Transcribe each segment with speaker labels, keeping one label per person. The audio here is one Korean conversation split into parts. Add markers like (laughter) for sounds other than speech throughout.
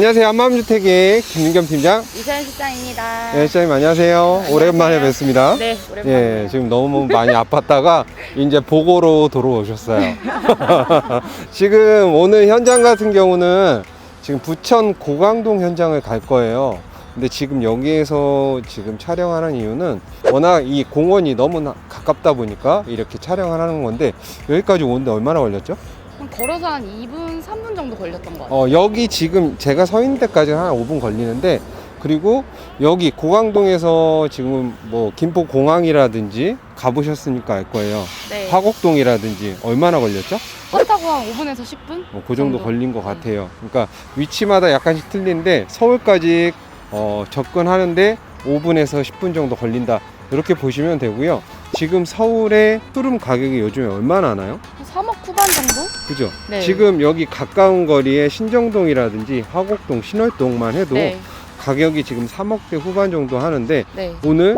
Speaker 1: 안녕하세요. 한마음주택의 김민겸 팀장.
Speaker 2: 이서연 실장입니다.
Speaker 1: 네, 시장님 안녕하세요. 오랜만에 뵙습니다.
Speaker 2: 네, 오랜만에.
Speaker 1: 예, 지금 너무 많이 아팠다가 (laughs) 이제 보고로 돌아오셨어요. (laughs) 지금 오늘 현장 같은 경우는 지금 부천 고강동 현장을 갈 거예요. 근데 지금 여기에서 지금 촬영하는 이유는 워낙 이 공원이 너무 나- 가깝다 보니까 이렇게 촬영을 하는 건데 여기까지 오는데 얼마나 걸렸죠?
Speaker 2: 그럼 걸어서 한 2분, 3분 정도 걸렸던 것 같아요.
Speaker 1: 어, 여기 지금 제가 서 있는 데까지 한 5분 걸리는데 그리고 여기 고강동에서 지금 뭐 김포 공항이라든지 가보셨으니까 알 거예요.
Speaker 2: 네.
Speaker 1: 화곡동이라든지 얼마나 걸렸죠?
Speaker 2: 버 타고 한 5분에서 10분?
Speaker 1: 어, 그 정도
Speaker 2: 정도.
Speaker 1: 걸린 것 같아요. 그러니까 위치마다 약간씩 틀린데 서울까지 어, 접근하는데 5분에서 10분 정도 걸린다. 이렇게 보시면 되고요. 지금 서울의 투룸 가격이 요즘에 얼마나 하나요?
Speaker 2: 한 3억 후반 정도?
Speaker 1: 그죠?
Speaker 2: 네.
Speaker 1: 지금 여기 가까운 거리에 신정동이라든지 화곡동, 신월동만 해도
Speaker 2: 네.
Speaker 1: 가격이 지금 3억대 후반 정도 하는데
Speaker 2: 네.
Speaker 1: 오늘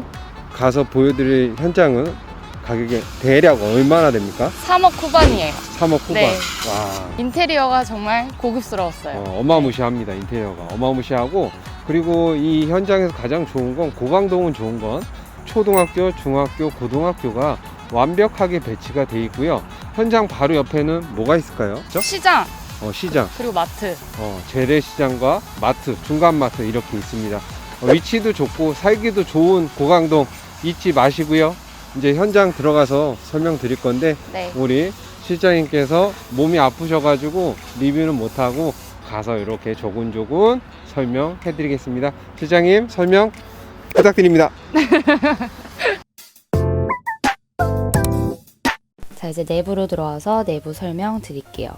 Speaker 1: 가서 보여드릴 현장은 가격이 대략 얼마나 됩니까?
Speaker 2: 3억 후반이에요.
Speaker 1: 3억 후반.
Speaker 2: 네.
Speaker 1: 와,
Speaker 2: 인테리어가 정말 고급스러웠어요.
Speaker 1: 어, 어마무시합니다 인테리어가 어마무시하고 그리고 이 현장에서 가장 좋은 건 고강동은 좋은 건 초등학교, 중학교, 고등학교가 완벽하게 배치가 돼 있고요. 현장 바로 옆에는 뭐가 있을까요? 그죠?
Speaker 2: 시장,
Speaker 1: 어, 시장.
Speaker 2: 그리고 마트.
Speaker 1: 어, 재래시장과 마트, 중간 마트 이렇게 있습니다. 어, 위치도 좋고 살기도 좋은 고강동 잊지 마시고요. 이제 현장 들어가서 설명드릴 건데
Speaker 2: 네.
Speaker 1: 우리 실장님께서 몸이 아프셔가지고 리뷰는 못하고 가서 이렇게 조근조근 설명해드리겠습니다. 실장님 설명 부탁드립니다. (laughs)
Speaker 2: 자, 이제 내부로 들어와서 내부 설명 드릴게요.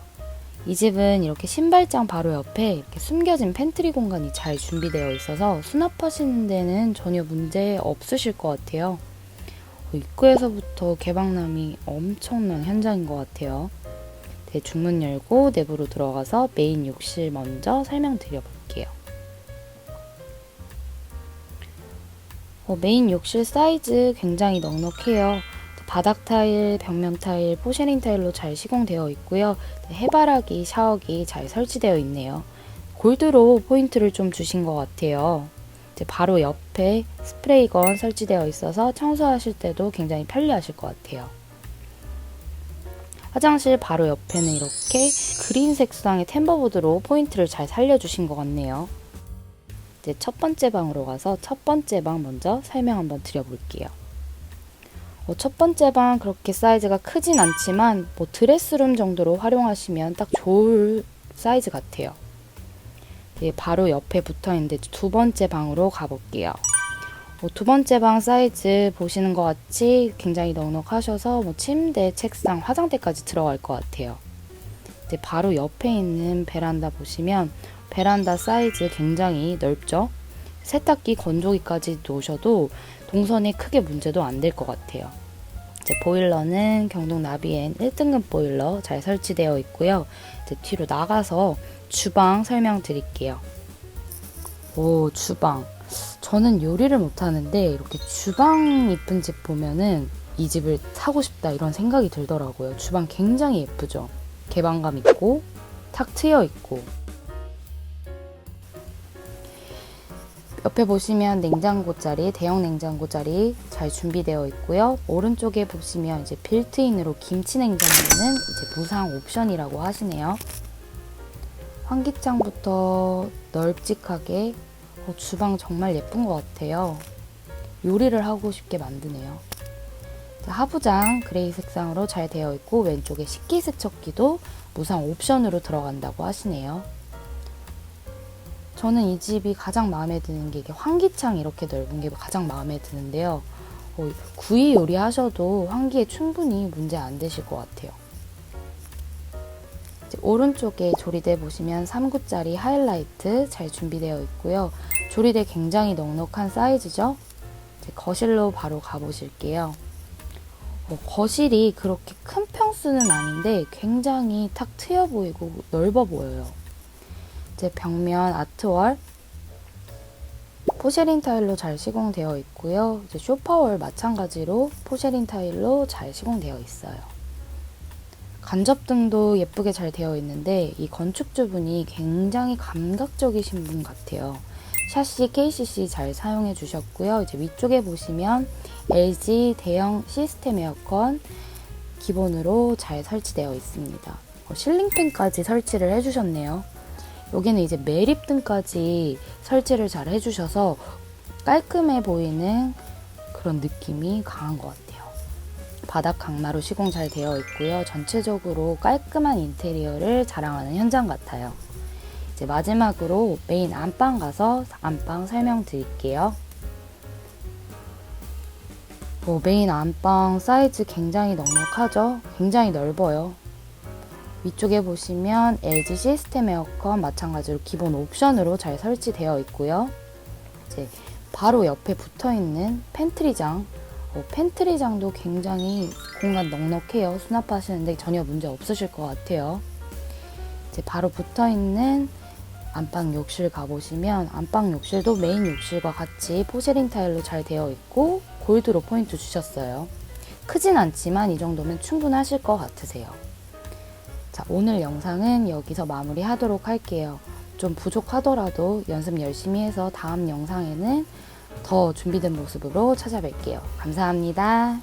Speaker 2: 이 집은 이렇게 신발장 바로 옆에 이렇게 숨겨진 팬트리 공간이 잘 준비되어 있어서 수납하시는 데는 전혀 문제 없으실 것 같아요. 어, 입구에서부터 개방감이 엄청난 현장인 것 같아요. 네, 중문 열고 내부로 들어가서 메인 욕실 먼저 설명드려 볼게요. 어, 메인 욕실 사이즈 굉장히 넉넉해요. 바닥 타일, 벽면 타일, 포쉐린 타일로 잘 시공되어 있고요. 해바라기, 샤워기 잘 설치되어 있네요. 골드로 포인트를 좀 주신 것 같아요. 이제 바로 옆에 스프레이건 설치되어 있어서 청소하실 때도 굉장히 편리하실 것 같아요. 화장실 바로 옆에는 이렇게 그린 색상의 템버보드로 포인트를 잘 살려주신 것 같네요. 이제 첫 번째 방으로 가서 첫 번째 방 먼저 설명 한번 드려볼게요. 어, 첫 번째 방 그렇게 사이즈가 크진 않지만 뭐 드레스룸 정도로 활용하시면 딱 좋을 사이즈 같아요. 네, 바로 옆에 붙어 있는데 두 번째 방으로 가볼게요. 어, 두 번째 방 사이즈 보시는 것 같이 굉장히 넉넉하셔서 뭐 침대, 책상, 화장대까지 들어갈 것 같아요. 이제 바로 옆에 있는 베란다 보시면 베란다 사이즈 굉장히 넓죠? 세탁기, 건조기까지 놓으셔도 동선에 크게 문제도 안 될 것 같아요. 보일러는 경동 나비엔 1등급 보일러 잘 설치되어 있고요. 이제 뒤로 나가서 주방 설명드릴게요. 오, 주방. 저는 요리를 못하는데 이렇게 주방 이쁜 집 보면은 이 집을 사고 싶다 이런 생각이 들더라고요. 주방 굉장히 예쁘죠? 개방감 있고 탁 트여 있고 옆에 보시면 냉장고 자리, 대형 냉장고 자리 잘 준비되어 있고요. 오른쪽에 보시면 이제 빌트인으로 김치 냉장고는 이제 무상 옵션이라고 하시네요. 환기창부터 널찍하게 어, 주방 정말 예쁜 것 같아요. 요리를 하고 싶게 만드네요. 자, 하부장 그레이 색상으로 잘 되어 있고 왼쪽에 식기세척기도 무상 옵션으로 들어간다고 하시네요. 저는 이 집이 가장 마음에 드는 게 이게 환기창 이렇게 넓은 게 가장 마음에 드는데요. 어, 구이 요리하셔도 환기에 충분히 문제 안 되실 것 같아요. 오른쪽에 조리대 보시면 3구짜리 하이라이트 잘 준비되어 있고요. 조리대 굉장히 넉넉한 사이즈죠. 거실로 바로 가보실게요. 어, 거실이 그렇게 큰 평수는 아닌데 굉장히 탁 트여 보이고 넓어 보여요. 이제 벽면 아트월 포쉐린 타일로 잘 시공되어 있고요. 이제 쇼파월 마찬가지로 포쉐린 타일로 잘 시공되어 있어요. 간접등도 예쁘게 잘 되어 있는데 이 건축주분이 굉장히 감각적이신 분 같아요. 샤시 KCC 잘 사용해 주셨고요. 이제 위쪽에 보시면 LG 대형 시스템 에어컨 기본으로 잘 설치되어 있습니다. 어, 실링팬까지 설치를 해주셨네요. 여기는 이제 매립등까지 설치를 잘 해주셔서 깔끔해 보이는 그런 느낌이 강한 것 같아요. 바닥 강마루 시공 잘 되어 있고요. 전체적으로 깔끔한 인테리어를 자랑하는 현장 같아요. 이제 마지막으로 메인 안방 가서 안방 설명드릴게요. 뭐 메인 안방 사이즈 굉장히 넉넉하죠? 굉장히 넓어요. 위쪽에 보시면 LG 시스템 에어컨 마찬가지로 기본 옵션으로 잘 설치되어 있고요. 이제 바로 옆에 붙어 있는 팬트리장. 어, 팬트리장도 굉장히 공간 넉넉해요. 수납하시는데 전혀 문제 없으실 것 같아요. 이제 바로 붙어 있는 안방 욕실 가보시면 안방 욕실도 메인 욕실과 같이 포세린 타일로 잘 되어 있고 골드로 포인트 주셨어요. 크진 않지만 이 정도면 충분하실 것 같으세요. 자, 오늘 영상은 여기서 마무리 하도록 할게요. 좀 부족하더라도 연습 열심히 해서 다음 영상에는 더 준비된 모습으로 찾아뵐게요. 감사합니다.